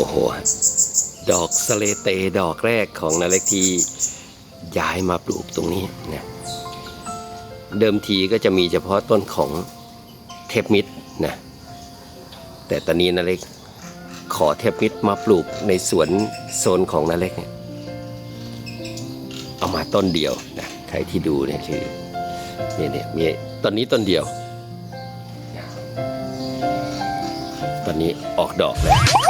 อ้โห ดอกสะเลเตดอกแรกของนาเล็กที่ย้ายมาปลูกตรงนี้นะเดิมทีก็จะมีเฉพาะต้นของเทพมิตรนะแต่ตอนนี้นาเล็กขอเทพมิตรมาปลูกในสวนโซนของนาเล็กเนี่ยเอามาต้นเดียวนะใครที่ดูเนี่ยคือเนี่ยเนี่ยมีต้นนี้ต้นเดียว ตอนนี้ออกดอกแล้ว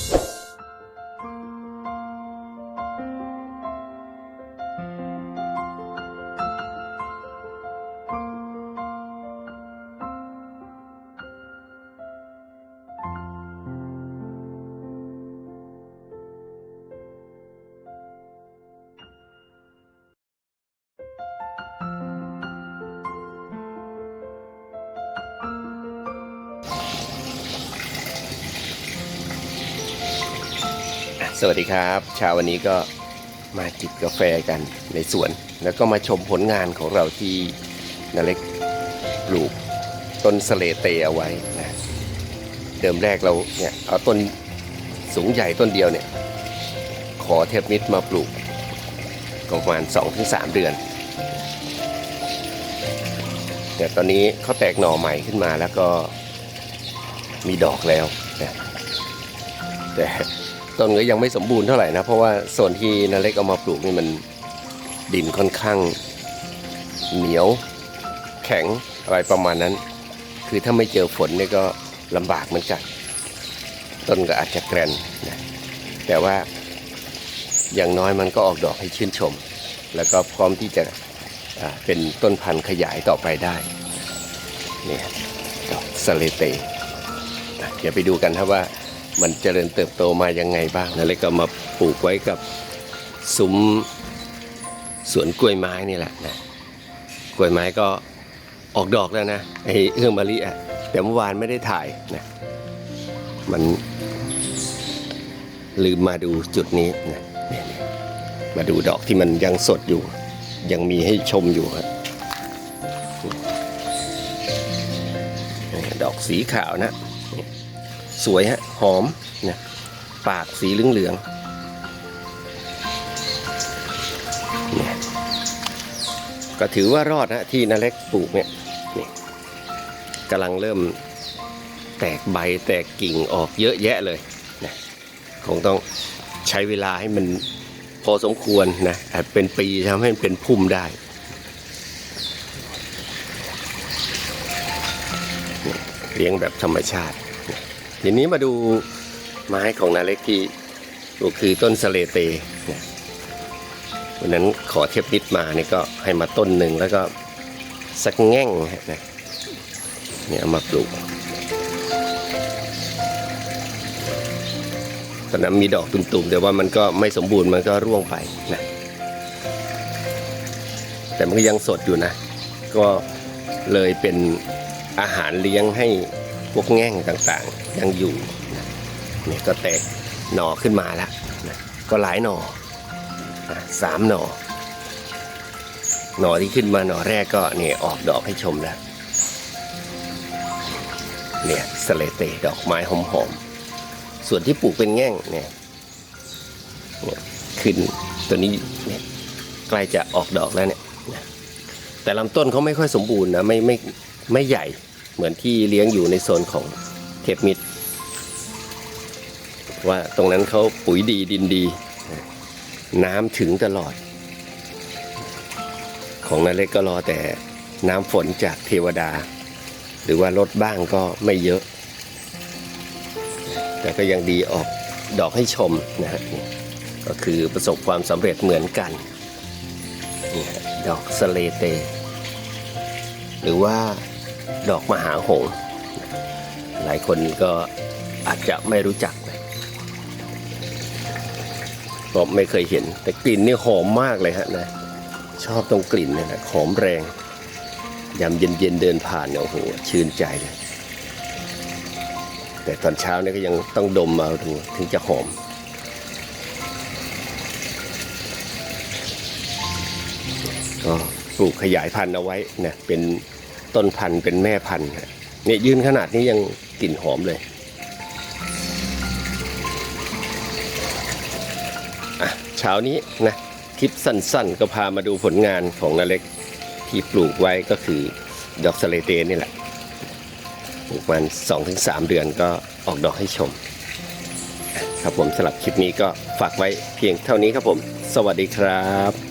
สวัสดีครับเช้าวันนี้ก็มาจิบกาแฟกันในสวน แล้วก็มาชมผลงานของเราที่นาเล็กปลูกต้นสเลเตเอาไว้นะเดิมแรกเราเนี่ยเอาต้นสูงใหญ่ต้นเดียวเนี่ย ขอเทพมิตรมาปลูกประมาณ 2-3 เดือน แต่ตอนนี้เขาแตกหน่อใหม่ขึ้นมาแล้วก็มีดอกแล้วนะแต่ ต้นก็ยังไม่สมบูรณ์เท่าไหร่นะ เพราะว่าส่วนที่นาเล็กเอามาปลูกนี่มันดินค่อนข้าง เหนียว แข็งอะไรประมาณนั้น คือถ้าไม่เจอฝนนี่ก็ลำบากเหมือนกันต้นก็อาจจะแกรนนะแต่ว่าอย่างน้อยมันก็ออกดอกให้ชื่นชม แล้วก็พร้อมที่จะเป็นต้นพันธุ์ขยายต่อไปได้เนี่ยดอกสเลเตอะเดี๋ยวไปดูกันครับว่า มันเจริญเติบโตมายังไงบ้างแล้วก็มาปลูกไว้กับซุ้มสวนกล้วยไม้นี่แหละนะกล้วยไม้ก็ออกดอกแล้วนะไอ้เอื้องมะลิอะแต่เมื่อวานไม่ได้ถ่ายนะมันลืมมาดูจุดนี้นะมาดูดอกที่มันยังสดอยู่ ยังมีให้ชมอยู่ครับดอกสีขาวนะ สวยฮะ หอมเนะปากสีเหลืองๆเนี่ยก็ถือว่ารอดนะที่นาเล็กปลูกเนี่ยนี่กำลังเริ่มแตกใบแตกกิ่งออกเยอะแยะเลยนะคงต้องใช้เวลาให้มันพอสมควรนะอาจเป็นปีทำให้มันเป็นพุ่มได้เลี้ยงแบบธรรมชาติ ทีนี้มาดูไม้ของนาเล็กที่ก็คือต้นสเลเตวันนั้นขอเทียบนิดมาเนี่ยก็ให้มาต้นหนึ่งแล้วก็สักแง่งนะเนี่ยเอามาปลูกตอนนั้นมีดอกตุ่มๆแต่ว่ามันก็ไม่สมบูรณ์มันก็ร่วงไปนะแต่มันก็ยังสดอยู่นะ ก็เลยเป็นอาหารเลี้ยงให้พวกแง่งต่างๆ ยังอยู่นะนี่ก็แตกหน่อขึ้นมาแล้วนะก็หลายหน่อสามหน่อ หน่อที่ขึ้นมาหน่อแรกก็เนี่ยออกดอกให้ชมแล้วเนี่ยสเลเตดอกไม้หอมๆ ส่วนที่ปลูกเป็นแง่งเนี่ยขึ้นตัวนี้เนี่ยใกล้จะออกดอกแล้วเนี่ยแต่ลำต้นเขาไม่ค่อยสมบูรณ์นะไม่ไม่ไม่ใหญ่เหมือนที่เลี้ยงอยู่ในโซนของ เทปมิดว่าตรงนั้นเขาปุ๋ยดีดินดี น้ำถึงตลอด ของนาเล็กก็รอแต่น้ำฝนจากเทวดา หรือว่าลดบ้างก็ไม่เยอะ แต่ก็ยังดีออกดอกให้ชมนะฮะก็คือประสบความสำเร็จเหมือนกันนี่ดอกสเลเต หรือว่าดอกมหาหงส์ หลายคนก็อาจจะไม่รู้จักนะก็ไม่เคยเห็น แต่กลิ่นนี่หอมมากเลยฮะนะ ชอบตรงกลิ่นนี่ยนะหอมแรงยามเย็นๆเดินผ่านเนี่ยโอ้โหชื่นใจเลยแต่ตอนเช้าเนี่ยก็ยังต้องดมเอาดูถึงจะหอม ก็ปลูกขยายพันธุ์เอาไว้นะเป็นต้นพันธุ์เป็นแม่พันธุ์ เนี่ยยืนขนาดนี้ยังกลิ่นหอมเลยอะเช้านี้นะคลิปสั้นๆ ก็พามาดูผลงานของนาเล็กที่ปลูกไว้ก็คือดอกสเลเตนี่แหละปลูกมัน2-3 เดือนก็ออกดอกให้ชม ครับผมสำหรับคลิปนี้ก็ฝากไว้เพียงเท่านี้ครับผม สวัสดีครับ